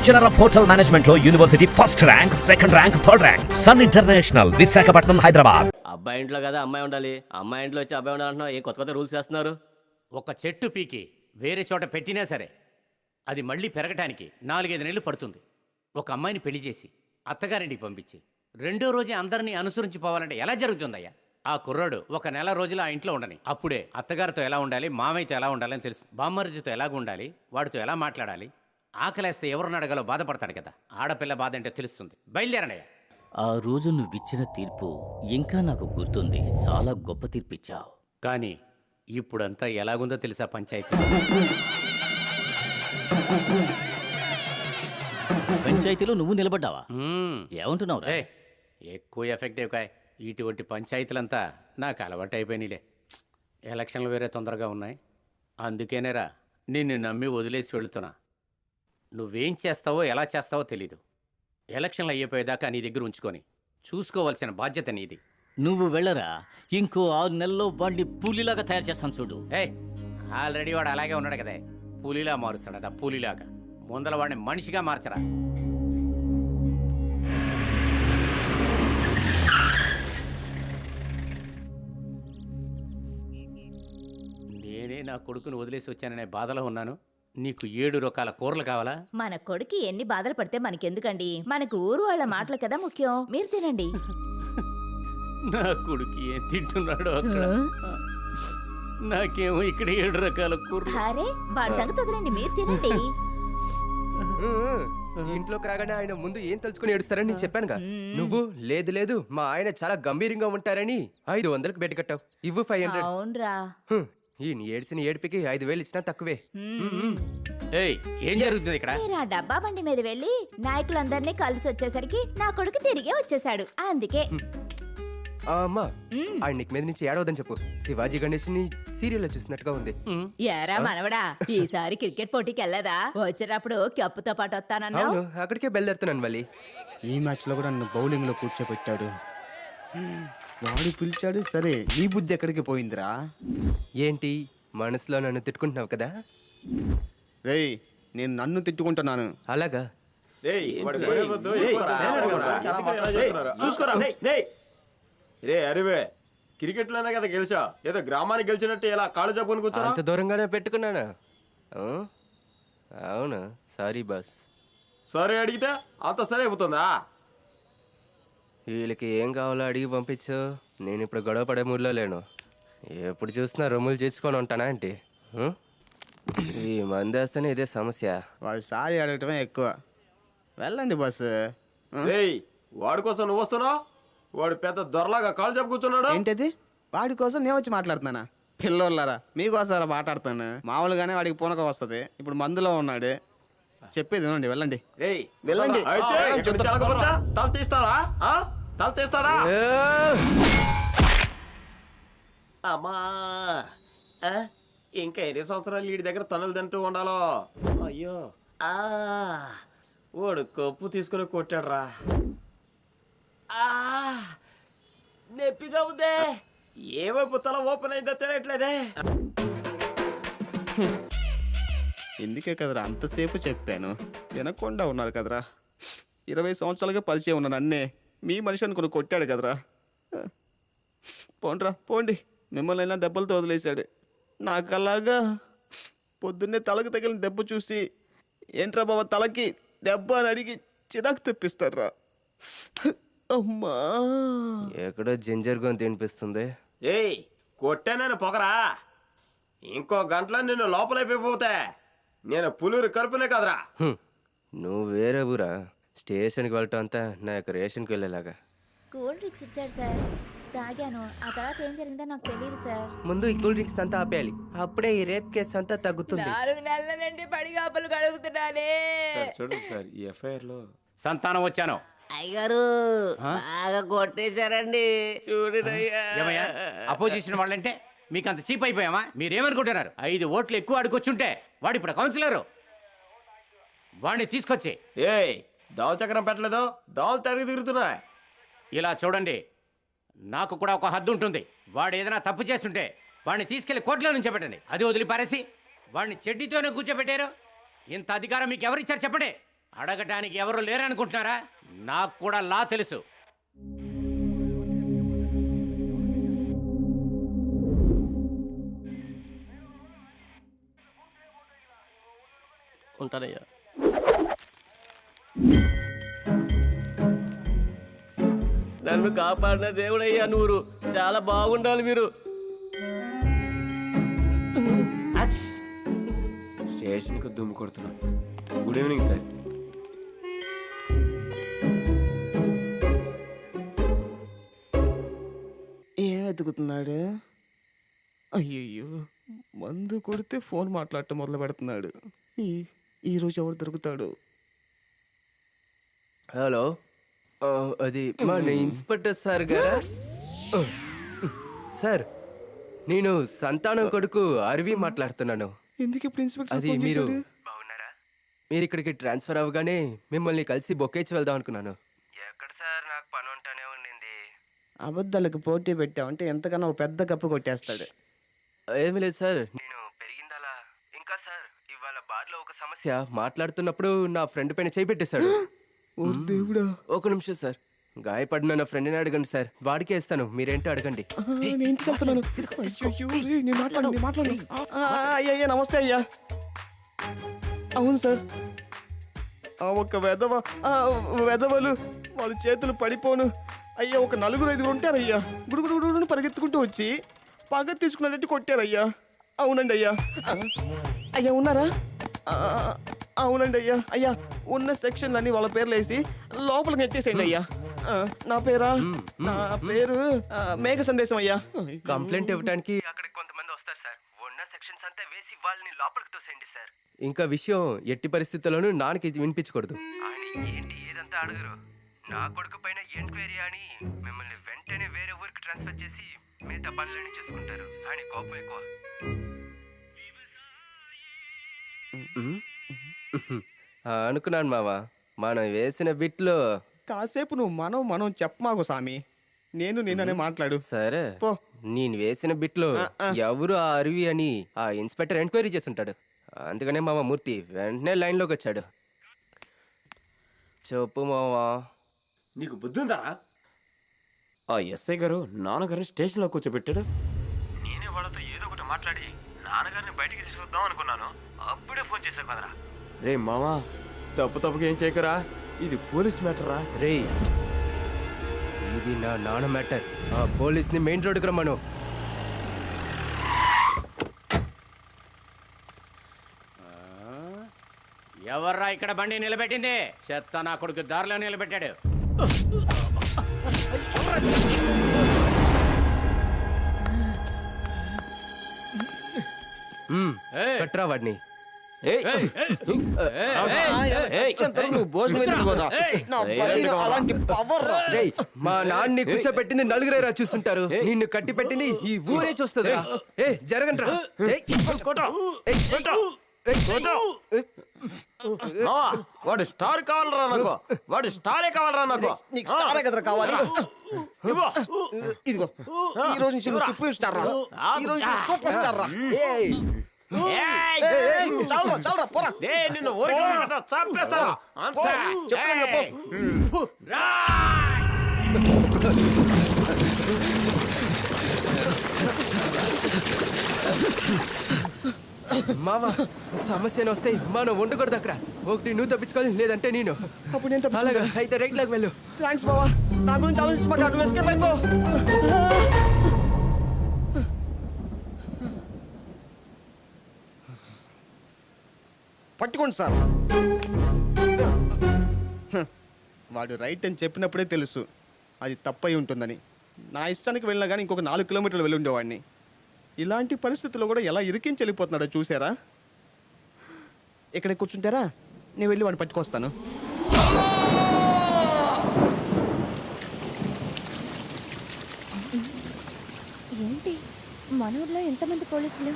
Bachelor of hotel మేనేజ్మెంట్లో university first rank second rank third rank Sun international Visakhapatnam Hyderabad. అబ్బాయి ఇంట్లో కదా అమ్మాయి ఉండాలి. అమ్మాయి ఇంట్లో వచ్చి అబ్బాయి ఉండాలంటున్నావు? ఏ కొత్త కొత్త రూల్స్ చేస్తున్నారు? ఒక చెట్టు పీకి వేరే చోట పెట్టినా సరే అది మళ్ళీ పెరగటానికి నాలుగైదు నెలలు పడుతుంది. ఒక అమ్మాయిని పెళ్ళి చేసి అత్తగారింటికి పంపించి రెండో రోజే అందరినీ అనుసరించి పోవాలంటే ఎలా జరుగుతుందయ్యా? ఆ కుర్రాడు ఒక నెల రోజులు ఆ ఇంట్లో ఉండని. అప్పుడే అత్తగారితో ఎలా ఉండాలి మామయ్యతో ఎలా ఉండాలని తెలుసు. బామ్మరిదితో ఎలాగ ఉండాలి వాడితో ఎలా మాట్లాడాలి ఆకలేస్తే ఎవరిని అడగాలో బాధపడతాడు కదా. ఆడపిల్ల బాధ అంటే తెలుస్తుంది. బయలుదేరనయ్యా. ఆ రోజు నువ్వు ఇచ్చిన తీర్పు ఇంకా నాకు గుర్తుంది. చాలా గొప్ప తీర్పు ఇచ్చావు కానీ ఇప్పుడంతా ఎలాగుందో తెలుసా పంచాయతీ? పంచాయతీలో నువ్వు నిలబడ్డావా? మ్మ్. ఏమంటున్నావు ఏ ఎక్కువ ఎఫెక్టివ్ కాయ్. ఇటువంటి పంచాయతీలంతా నాకు అలవాటు అయిపోయినాయిలే ఎలక్షన్లు వేరే తొందరగా ఉన్నాయి. అందుకేనేరా నిన్ను నమ్మి వదిలేసి వెళుతున్నా. నువ్వేం చేస్తావో ఎలా చేస్తావో తెలీదు. ఎలక్షన్లు అయిపోయేదాకా నీ దగ్గర ఉంచుకొని చూసుకోవాల్సిన బాధ్యత నీది. నువ్వు వెళ్ళరా? ఇంకో ఆరు నెలల్లో వాడిని పులిలాగా తయారు చేస్తాను చూడు. ఏ ఆల్రెడీ వాడు అలాగే ఉన్నాడు కదే. పులిలా మారుస్తాడు అదా పులిలాగా. ముందల వాడిని మనిషిగా మార్చరా. నేనే నా కొడుకును వదిలేసి వచ్చాననే బాధలో ఉన్నాను. నీకు ఏడు రకాల కూరలు కావాలా? మన కొడుకు ఎన్ని బాధలు పడితే మనకెందుకండి? మనకు ఊరు వాళ్ళ మాటలు కదా ముఖ్యం. మీరు తినండి. నా కొడుకు ఏం తింటున్నాడో అక్కడ? నాకేమో ఇక్కడ ఏడు రకాల కూరలు. అరే వాడి సంగతి వదిలేండి మీరు తినండి. ఇంట్లోకి రాగానే ఆయన ముందు ఏం తలుచుకుని ఏడుస్తారని నేను చెప్పానుగా. నువ్వు లేదు లేదు మా ఆయన చాలా గంభీరంగా ఉంటారని ఐదు వందలకు బెడ్ కట్టావు. ఇవ్వు ఫైవ్ హండ్రెడ్ అవునరా. ఈ ఏడ్చిన ఏడుపుకి ఐదు వేలు ఇచ్చినా తక్కువే. ఏయ్ ఏం జరుగుతుంది ఇక్కడ? మీరు ఆ డబ్బా బండి మీద వెళ్ళి నాయకులందరినీ కలిసి వచ్చేసరికి నా కొడుకు తిరిగే వచ్చేసాడు. అందుకే. ఆ, అమ్మా మ్మ్. ఆయన నీకు మీద నుంచి ఏడవద్దని చెప్పు. శివాజీ గణేష్ని సీరియల్లో చూసినట్టుగా ఉంది. ఏరా మనవడా ఈసారి క్రికెట్ పోటీకి వెళ్ళదా? వచ్చేటప్పుడు కప్పుతో పాటు వస్తానన్నావు? అవును అక్కడికే బయలుదేరుతున్నాను మళ్ళీ. ఈ మ్యాచ్లో కూడా నన్ను బౌలింగ్లో కూర్చోబెట్టాడు. వాడు పిలిచాడు సరే నీ బుద్ధి ఎక్కడికి పోయిందిరా? ఏంటి మనసులో నన్ను తిట్టుకుంటున్నావు కదా? రేయ్ నేను నన్ను తిట్టుకుంటున్నాను. అలాగా? చూసుకోరా? రే అరివే క్రికెట్లోనే కదా గెలిచా ఏదో గ్రామానికి గెలిచినట్టు ఇలా కాళ్ళు చెప్పుకొని కూర్చోరా అంత దూరంగానే పెట్టుకున్నానా? ఆ? అవునా? Sorry boss. సరే అడిగితే అంత సరే అయిపోతుందా? వీళ్ళకి ఏం కావాలో అడిగి పంపించు. నేను ఇప్పుడు గొడవ పడే మూడ్లో లేను. ఎప్పుడు చూసినా రొమ్ములు చేసుకొని ఉంటానా ఏంటి? ఈ మంది వేస్తేనే ఇదే సమస్య. వాడు సారీ అడగటమే ఎక్కువ. వెళ్ళండి బస్ రేయ్ వాడి కోసం నువ్వు వస్తున్నావు? వాడు పెద్ద దొరలాగా కాళ్ళు చెప్పు కూర్చున్నాడు. ఏంటది? వాడి కోసం నేను వచ్చి మాట్లాడుతున్నానా? పిల్లోళ్ళారా మీకోసారా మాట్లాడుతాను మామూలుగానే వాడికి పూనక వస్తుంది. ఇప్పుడు మందులో ఉన్నాడు. చెప్పేది వినండి వెళ్ళండి. వెళ్ళండి. అయితే ఇక్కడ తెలగబడతా? తల తీస్తారా? ఆ? తల తీస్తారా? అమ్మా? ఇంకా ఎన్ని సంవత్సరాలు వీడి దగ్గర తనులు తింటూ ఉండాలో? అయ్యో. ఆ. వాడు కప్పు తీసుకుని కొట్టాడురా. ఆ. నొప్పిగా ఉందే. ఏవైపు తల ఓపెన్ అయిందో తెలియట్లేదే. ఎందుకే కదరా అంతసేపు చెప్పాను? వినకుండా ఉన్నారు కదరా. ఇరవై సంవత్సరాలుగా పరిచయం ఉన్న నన్నే మీ మనిషి అనుకుని కొట్టాడు కదరా. పోండ్రా పోండి. మిమ్మల్ని అయినా దెబ్బలతో వదిలేశాడు. నాకు అలాగా పొద్దున్నే తలకు తగిలిన దెబ్బ చూసి ఏంట్రా బాబా తలకి దెబ్బ అని అడిగి చిరాకు తెప్పిస్తారా అమ్మా. ఎక్కడో జింజర్ గొంతు తినిపిస్తుంది. ఏయ్ కొట్టానని పొగరా. ఇంకో గంటలో నిన్ను లోపలైపోతే నేను పులిూరు కరుపునే కదరా. నువ్వు వేరే ఊరా? స్టేషన్కి వెళ్ళటం అంతా నా యొక్క రేషన్కి వెళ్ళేలాగా. కూల్ డ్రింక్స్ ఇచ్చాడు సార్. తాగాను. ఆ తర్వాత ఏం జరిగిందో నాకు తెలియదు సార్. ముందు ఈ కూల్ డ్రింక్స్ అంతా ఆపేయాలి. అప్పుడే ఈ రేప్ కేసు అంతా తగ్గుతుంది. నాలుగు నెలల నుండి పడిగాపులు గడుగుతున్నానే చూడండి సార్ ఈ ఎఫ్ఐఆర్లో సంతానం వచ్చాను. అయ్యారు బాగా కొట్టేశారండి. ఏమయ్యా? అపోజిషన్ వాళ్ళంటే మీకు అంత చీప్ అయిపోయామా? మీరేమనుకుంటున్నారు? ఐదు ఓట్లు ఎక్కువ అడుకొచ్చుంటే వాడు ఇప్పుడు కౌన్సిలరు. వాడిని తీసుకొచ్చి ఏయ్ దోమ చక్రం పెట్టలేదు? దోమలు తిరిగి తిరుగుతున్నాయి. ఇలా చూడండి నాకు కూడా ఒక హద్దు ఉంటుంది. వాడు ఏదైనా తప్పు చేస్తుంటే వాడిని తీసుకెళ్ళి కోర్టులో నుంచి పెట్టండి. అది వదిలి పారేసి వాడిని చెడ్డితోనే కూర్చోబెట్టారు. ఇంత అధికారం మీకు ఎవరిచ్చారు చెప్పండి. అడగటానికి ఎవరు లేరనుకుంటున్నారా? నాకు కూడా లా తెలుసు. ఉంటానయ్యా. నన్ను కాపాడిన దేవుడయ్యా నూరు. చాలా బాగుండాలి మీరు! స్టేషన్కి దుమ్ము కొడుతున్నాను గుడ్ ఈవినింగ్ సార్ ఏం వెతుకుతున్నాడు? అయ్యయ్యో మందు కొడితే ఫోన్ మాట్లాడటం మొదలు పెడుతున్నాడు. ఈ ఈరోజు ఎవరు దొరుకుతాడు? హలో అది మన ఇన్స్పెక్టర్ సార్ గారా? సార్ నేను సంతానం కొడుకు అరవి మాట్లాడుతున్నాను. ఎందుకు ఇప్పుడు ఇన్స్పెక్టర్ అది ఫోన్ మీరు? మీరు ఇక్కడికి ట్రాన్స్ఫర్ అవ్వగానే మిమ్మల్ని కలిసి బొక్కేచి వెళ్దాం అనుకున్నాను. ఎక్కడ సార్? నాకు పని ఉంటానే ఉండింది. అబద్ధాలకు పోటీ పెట్టామంటే ఎంతకన్నా ఒక పెద్ద కప్పు కొట్టేస్తాడు. ఏమీ లేదు సార్. నేను పెరిగిందలా? ఇంకా సార్ ఇవాళ బార్లో ఒక సమస్య మాట్లాడుతున్నప్పుడు నా ఫ్రెండ్ పైన చేయి పెట్టేశాడు. ఓ దేవుడా. ఒక నిమిషం సార్. గాయపడిన నా ఫ్రెండ్ని అడగండి సార్. వాడికే ఇస్తాను. మీరేంటో అడగండి. నేను ఇంటికి వెళ్తున్నాను ఏయ్, నేను మాట్లాడు నేను మాట్లాడు ఆ, ఆ, అయ్యా అయ్యా నమస్తే అయ్యా. అవును సార్. ఆ ఒక వెధవ ఆ, వెధవలు వాళ్ళ చేతులు పడిపోను. అయ్యా ఒక నలుగురు ఐదుగురు ఉంటారయ్యా. గుడుగుడు గుడుగుడు పరిగెత్తుకుంటూ వచ్చి పగ తీసుకున్నట్టు కొట్టారయ్యా. అవునండి అయ్యా. ఆ, అయ్యా ఉన్నారా? ఆ, అవునండి అయ్యా. అయ్యా ఉన్న సెక్షన్ అన్ని వాళ్ళ పేర్లు వేసి లోపలికి నెట్టేసేయండి అయ్యా. ఆ, నా పేరా? నా పేరు ఆ, మేఘ సందేశం అయ్యా. కంప్లైంట్ ఇవ్వడానికి అక్కడికి కొంతమంది వస్తారు సార్. ఉన్న సెక్షన్స్ అంతా వేసి వాళ్ళని లోపలికి తోసేయండి సార్. ఇంకా విషయం ఎట్టి పరిస్థితుల్లోనూ నాన్నకి వినిపించకూడదు. ఏంటి ఏదంతా అడగరు? నా కొడుకు పైన ఎంక్వైరీ అని మిమ్మల్ని వెంటనే వేరే ఊరికి ట్రాన్స్ఫర్ చేసి మిగతా పనులన్నీ చేసుకుంటారు. అని కోపం ఎక్కువ. ఆ, అనుకున్నాను మావా. మనం వేసిన బిట్లో కాసేపు నువ్వు మనం మనం చెప్పమాకు సామి. నేను నేననే మాట్లాడు. సరే. పో. నేను వేసిన బిట్లో ఎవరు ఆ అరివి అని ఆ ఇన్స్పెక్టర్ ఎంక్వైరీ చేస్తుంటాడు. అందుకనే మామ మూర్తి వెంటనే లైన్లోకి వచ్చాడు. చెప్పు మావా నీకు బుద్ధి ఉందా ఆ ఎస్ఐ గారు నాన్నగారిని స్టేషన్లో కూర్చోబెట్టాడు. నేనే వాళ్ళతో ఏదో ఒకటి మాట్లాడి నాన్నగారిని బయటికి తీసుకొద్దాం అనుకున్నాను. అప్పుడే ఫోన్ చేశా కదరా. రే మామా తప్పు తప్పుగా ఏం చేయకరా? ఇది పోలీస్ మ్యాటరా రే. ఇది నా నాన్న మ్యాటర్. ఆ పోలీస్ని మెయిన్ రోడ్డుకి రమ్మను. ఎవర్రా ఇక్కడ బండి నిలబెట్టింది? చెత్త నా కొడుకు దారిలో నిలబెట్టాడు. కట్రా వాడిని. అలాంటి పవర్ మా నాన్ని కూర్చోబెట్టింది నలుగురేరా చూస్తుంటారు నిన్ను కట్టి పెట్టింది ఈ ఊరే చూస్తుంది ఏ జరగండి రా వాడు స్టార్ కావాలరా నాకు వాడు స్టారే కావాలరా నాకు నీకు స్టార్ కదరా కావాలి ఇదిగో ఈ రోజు నుంచి సూపర్ స్టార్ రా ఈ రోజు సూపర్ స్టార్ రా ఏయ్. ఏయ్, ఏయ్, చాలురా చాలురా పోరా. ఏ నిన్ను ఊరికి చంపేస్తా. పో. చెప్తున్నాను కదా, పో. మావా సమస్యను వస్తాయి మనం ఉండకూడదు అక్కడ ఒకటి నువ్వు తప్పించుకోవాలి లేదంటే నేను. అప్పుడు నేను అలాగా. అయితే రైట్ లాగా వెళ్ళు. థ్యాంక్స్ బావా నా గురించి ఆలోచించి మాకు అటు పట్టుకోండి సార్. వాడు రైట్ అని చెప్పినప్పుడే తెలుసు. అది తప్పై ఉంటుందని. నా ఇష్టానికి వెళ్ళినా కానీ ఇంకొక నాలుగు కిలోమీటర్లు వెళ్ళి ఉండేవాడిని. ఇలాంటి పరిస్థితుల్లో కూడా ఎలా ఇరికించి వెళ్ళిపోతున్నాడో చూసారా? ఇక్కడ కూర్చుంటారా? నేను వెళ్ళి వాడిని పట్టుకొస్తాను. ఏంటి? మన ఊర్లో ఎంతమంది పోలీసులు?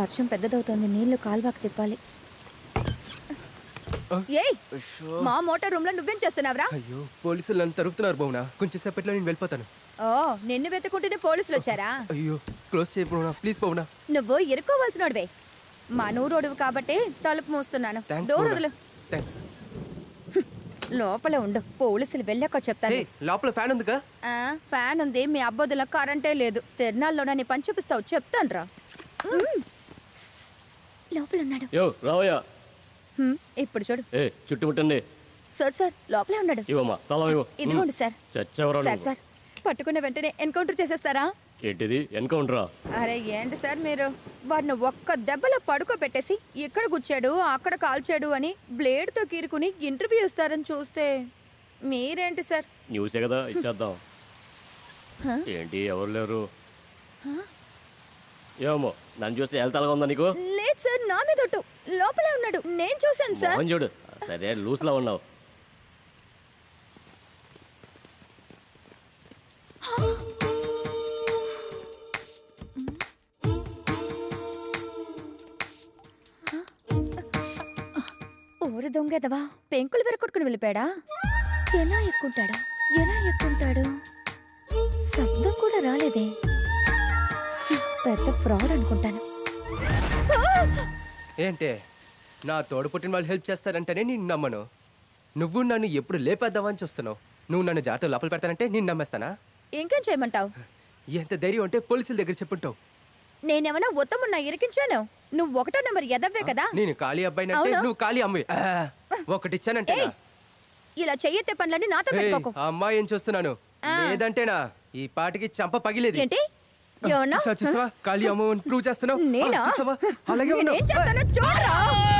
వర్షం పెద్దదవుతోంది నీళ్ళు కాల్వాకు తిప్పాలి. ఏయ్ మా మోటార్ రూమ్లో నువ్వేం చేస్తున్నావురా? అయ్యో పోలీసులు నన్ను తరుపుతున్నారు బౌనా కొంచెం సేపట్లో నేను వెళ్ళిపోతాను. ఓ నిన్ను వెతుకుంటూనే పోలీసులు వచ్చారా? అయ్యో క్లోజ్ చేయబోనా ప్లీజ్ పౌనా నువ్వు ఇరుక్కోవాల్సినోడివే. మా నూరోడువు కాబట్టి తలుపు మూస్తున్నాను. డోర్. వదులు. థ్యాంక్స్ లోపల ఉండు పోలీసులు వెళ్ళాక చెప్తాను. లోపల ఫ్యాన్ ఉందిగా? ఫ్యాన్ ఉంది మీ అబ్బోదుల కరెంటే లేదు. తిరణాల్లో నీ పని చూపిస్తావు చెప్తాను రా లోపల ఉన్నాడు యో రావయ్యా. హ్మ్, ఇప్పుడు చూడు. ఏ చుట్టుముట్టండి సార్ సార్ లోపలే ఉన్నాడు. ఇవ్వమ్మా తల ఇవ్వు. ఇదిగోండి సార్. చచ్చెవరా సార్? సార్ పట్టుకున్న వెంటనే ఎన్కౌంటర్ చేసేస్తారా? ఏంటిది? ఎన్కౌంటరా? అరే ఏంటి సార్ మీరు? వాడిని ఒక్క దెబ్బలో పడుకోబెట్టేసి ఇక్కడ గుచ్చాడు అక్కడ కాల్చాడు అని బ్లేడ్తో కీరుకుని ఇంటర్వ్యూ ఇస్తారని చూస్తే మీరేంటి సార్? న్యూసే కదా ఇచ్చేద్దాం. హ? ఏంటి ఎవరు లేరు? ఏమో నన్ను చూస్తే వెళ్తాగా ఉందా నీకు? లేదు సార్ నా మీద ఒట్టు. లోపలే ఉన్నాడు. నేను చూశాను సార్. మోహన్ చూడు. సరే లూస్లా ఉన్నావు. ఊరు దొంగెదవా? పెంకులు వెరకొట్టుకుని వెళ్ళిపోయాడా? ఎలా ఎక్కుంటాడు? ఎలా ఎక్కుంటాడు? శబ్దం కూడా రాలేదే. పెద్ద ఫ్రాడ్ అనుకుంటాను. ఏంటే? నా తోడు పుట్టిన వాళ్ళు హెల్ప్ చేస్తారంటేనే నేను నమ్మను. నువ్వు నన్ను ఎప్పుడు లేపేద్దామని చూస్తున్నావు. నువ్వు నన్ను జాతర లోపల పెడతానంటే నేను నమ్మేస్తానా? ఇంకేం చేయమంటావు? ఎంత ధైర్యం ఉంటే పోలీసుల దగ్గర చెప్పుంటావు. నేనేమన్నా ఉత్తమున్నా ఇరికించాను? నువ్వు ఒకటో నెంబర్ ఎదవ్వే కదా? నేను ఖాళీ అబ్బాయినంటే అవును. నువ్వు ఖాళీ అమ్మాయి. ఆ, ఒకటిచ్చానంటే ఏయ్, ఇలా చెయ్యెత్తే పనులన్నీ నాతో పెట్టుకోకు. అమ్మాయి ఏం చూస్తున్నాను. లేదంటేనా? ఈ పాటికి చంప పగిలేది. ఏంటి? ఏమన్నా? చూసావా? ఖాళీ అమ్మ ప్రూవ్ చేస్తున్నావు. నేనా? చూసావా? అలాగే ఉన్నావు.